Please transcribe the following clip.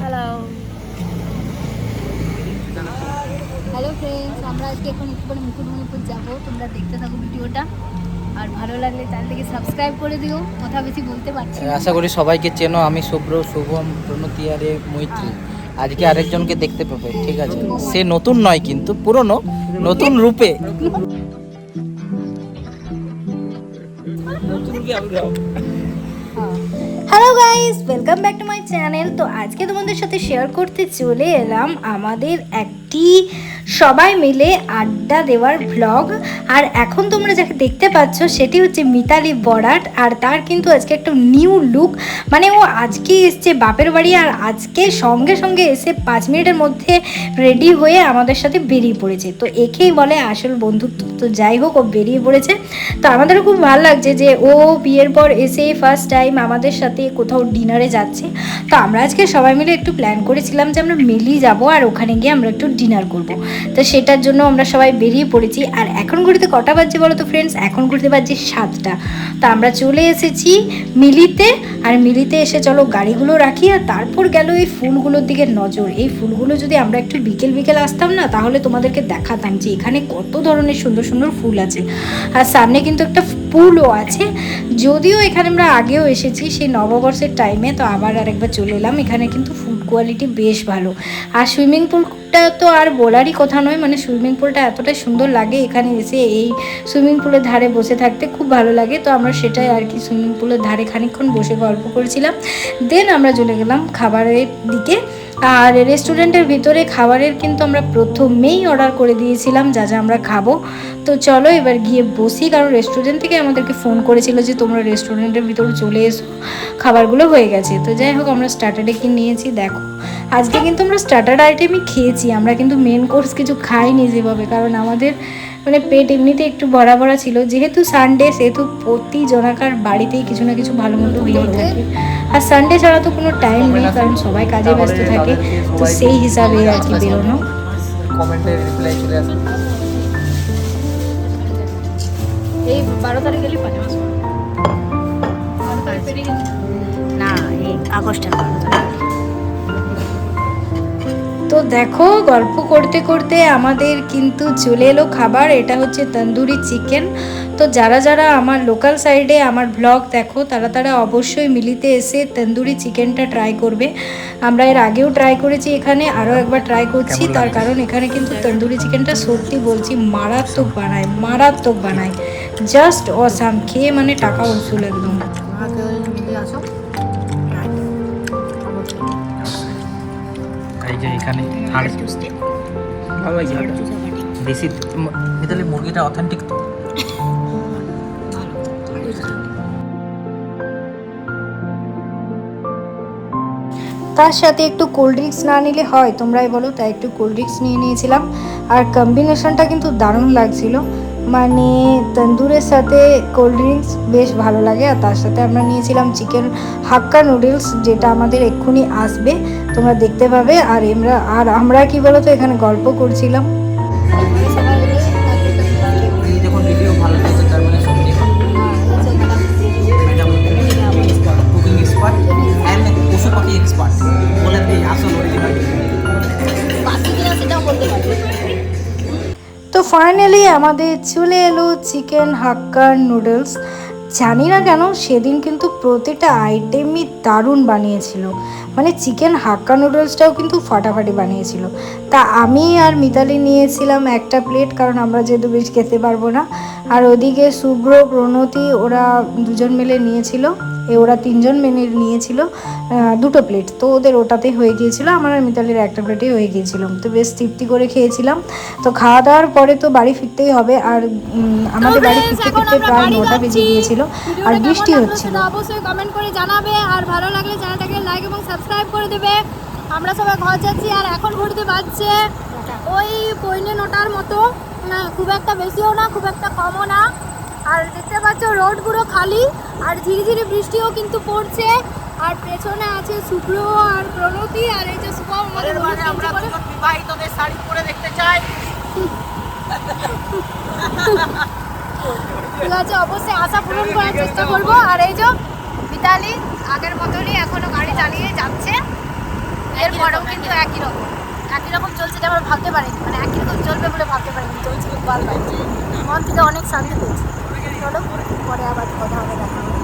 Hello hello friends আমরা আজকে এখন একটু পরে মুকুটমণিপুর যাব। তোমরা দেখতে থাকো ভিডিওটা। আর ভালো লাগলে চ্যানেলটিকে সাবস্ক্রাইব করে দিও। কথা বেশি বলতে পারছি না। আশা করি সবাইকে চেনো আমি শুভ্র শুভম প্রণতি আর এ মৈত্রী। আজকে আরেকজনকে দেখতে পাবে ঠিক আছে? সে নতুন নয় কিন্তু পুরনো নতুন রূপে। Hello guys welcome back to my channel তো আজকে তোমাদের সাথে শেয়ার করতে চলে এলাম আমাদের একটি সবাই মিলে আড্ডা দেওয়ার ভ্লগ আর এখন তোমরা যাকে দেখতে পাচ্ছ, সেটি হচ্ছে মিতালি বরাট। আর তার কিন্তু আজকে একটা নিউ লুক মানে ও আজকে এসছে বাপের বাড়ি আর আজকে সঙ্গে সঙ্গে এসে পাঁচ মিনিটের মধ্যে রেডি হয়ে আমাদের সাথে বেরিয়ে পড়েছে। তো একেই বলে আসল বন্ধুত্ব। তো যাই হোক, ও বেরিয়ে পড়েছে। তো আমাদেরও খুব ভালো লাগছে যে ও বিয়ের পর এসে ফার্স্ট টাইম আমাদের সাথে কোথাও ডিনারে যাচ্ছে। তো আমরা আজকে সবাই মিলে একটু প্ল্যান করেছিলাম যে আমরা মিলি যাব আর ওখানে গিয়ে আমরা একটু ডিনার করব। তো সেটার জন্য আমরা সবাই বেরিয়ে পড়েছি। আর এখন ঘুরতে কটা বাজছে বলো তো ফ্রেন্ডস এখন ঘুরতে বাজছে সাতটা। তো আমরা চলে এসেছি মিলিতে। আর মিলিতে এসে চলো গাড়িগুলো রাখি আর তারপর গেল এই ফুলগুলোর দিকে নজর। এই ফুলগুলো যদি আমরা একটু বিকেল বিকেল আসতাম না, তাহলে তোমাদেরকে দেখাতাম যে এখানে কত ধরনের সুন্দর সুন্দর ফুল আছে। আর সামনে কিন্তু একটা পুলও আছে। যদিও এখানে আমরা আগেও এসেছি সেই নববর্ষের টাইমে তো আবার আরেকবার চলে এলাম। এখানে কিন্তু ফুড কোয়ালিটি বেশ ভালো। আর সুইমিং পুলটা তো আর বলারই কথা নয় মানে সুইমিং পুলটা এতটাই সুন্দর লাগে এখানে এসে এই সুইমিং পুলের ধারে বসে থাকতে খুব ভালো লাগে। তো আমরা সেটাই আর কি সুইমিং পুলের ধারে খানিকক্ষণ বসে গল্প করেছিলাম। দেন আমরা চলে গেলাম খাবারের দিকে। আর রেস্টুরেন্টের ভিতরে খাবারের কিন্তু আমরা প্রথমেই অর্ডার করে দিয়েছিলাম, যা যা আমরা খাব। তো চলো এবার গিয়ে বসি, কারণ রেস্টুরেন্ট থেকে আমাদেরকে ফোন করেছিল যে তোমরা রেস্টুরেন্টের ভিতরে চলে এসো, খাবারগুলো হয়ে গেছে। তো যাই হোক, আমরা স্টার্টারে কি নিয়েছি, দেখো। আজকে কিন্তু আমরা স্টার্টার আইটেমই খেয়েছি। আমরা কিন্তু মেন কোর্স কিছু খাইনি যেভাবে কারণ আমাদের মানে পেট এমনিতে একটু ভরা ভরা ছিল। যেহেতু সানডে সেহেতু প্রতি জনাকার বাড়িতেই কিছু না কিছু ভালো মন্দ হয়েই থাকে। আর সানডে ছাড়া তো কোনো টাইম নেই কারণ সবাই কাজে ব্যস্ত থাকে। তো সেই হিসাবে আর কি বেরোনো। কমেন্টে রিপ্লাই চলে আসবে। এই বারো তারিখ গেলে পাঁচ মাস। না এই আগস্টের বারো দেখো গল্প করতে করতে আমাদের কিন্তু চলে এলো খাবার। এটা হচ্ছে তন্দুরি চিকেন তো যারা যারা আমার লোকাল সাইডে আমার ব্লগ দেখো তারা তারা অবশ্যই মিলিতে এসে তন্দুরি চিকেনটা ট্রাই করবে। আমরা এর আগেও ট্রাই করেছি এখানে আরও একবার ট্রাই করছি। তার কারণ এখানে কিন্তু তন্দুরি চিকেনটা সত্যি বলছি মারাত্মক বানায় মারাত্মক বানায়। জাস্ট অসাম খেয়ে মানে টাকা উসুল একদম। যে এখানে হাড়। দেশি মিতালি মুরগিটা অথেন্টিক তো। তার সাথে একটু কোল্ড ড্রিঙ্কস না নিলে হয় তোমরাই বলো তাই একটু কোল্ড ড্রিঙ্কস নিয়ে নিয়েছিলাম। আর কম্বিনেশনটা কিন্তু দারুণ লাগছিল। মানে তন্দুরের সাথে কোল্ড ড্রিঙ্কস বেশ ভালো লাগে, আর তার সাথে আমরা নিয়েছিলাম চিকেন হাক্কা নুডলস যেটা আমাদের এক্ষুনি আসবে, তোমরা দেখতে পাবে, আর আমরা আর আমরা কি বলো তো এখানে গল্প করছিলাম। ফাইনালি আমাদের চলে এলো চিকেন হাক্কার নুডলস। জানি না কেন সেদিন কিন্তু প্রতিটা আইটেমই দারুণ বানিয়েছিল। মানে চিকেন হাক্কা নুডলসটাও কিন্তু ফাটাফাটি বানিয়েছিল। তা আমি আর মিতালি নিয়েছিলাম একটা প্লেট, কারণ আমরা যেহেতু বেশ খেতে পারব না। আর ওদিকে শুভ্র, প্রণতি, ওরা দুজন মিলে নিয়েছিল। ওরা তিনজন মেনে নিয়েছিল দুটো প্লেট তো ওদের ওটাতেই হয়ে গিয়েছিল, আমার আর মিতালির একটা প্লেটেই হয়ে গিয়েছিল। তো বেশ তৃপ্তি করে খেয়েছিলাম। তো খাওয়া দাওয়ার পরে তো বাড়ি ফিরতেই হবে, আর আমাদের বাড়ি ফিরতে ফিরতে প্রায় নটা বেজে গিয়েছিল, আর বৃষ্টি হচ্ছিল। অবশ্যই কমেন্ট করে জানাবে, আর ভালো লাগলে চ্যানেলটাকে লাইক এবং সাবস্ক্রাইব করে দেবে। আমরা সবাই ঘর যাচ্ছি, আর এখন ঘুরতে পারছে ওই পৌনে নটার মতো। খুব একটা বেশিও না, খুব একটা কমও না। আর দেখতে পাচ্ছ রোড পুরো খালি আর ধীরে ধীরে বৃষ্টিও কিন্তু পড়ছে। আর পেছনে আছে শুভ্র আর প্রণতি আর এই যে শুভম আমাদের হলুদ গেঞ্জি পরে। বিবাহিতদের শাড়ি পরে দেখতে চাই। ঠিক আছে অবশ্যই আশা পূরণ করার চেষ্টা করব। আর এই যে মিতালি আগের মতনই এখনও গাড়ি চালিয়ে যাচ্ছে। এর এরপরেও কিন্তু একই রকম। একই রকম চলছে যে আমরা ভাবতে পারিনি। মানে একই রকম চলবে বলে ভাবতে পারিনি। চলছে খুব ভালো লাগছে। মন থেকে অনেক শান্তি পেয়েছি। চলো পরে আবার কথা হবে দেখা হবে।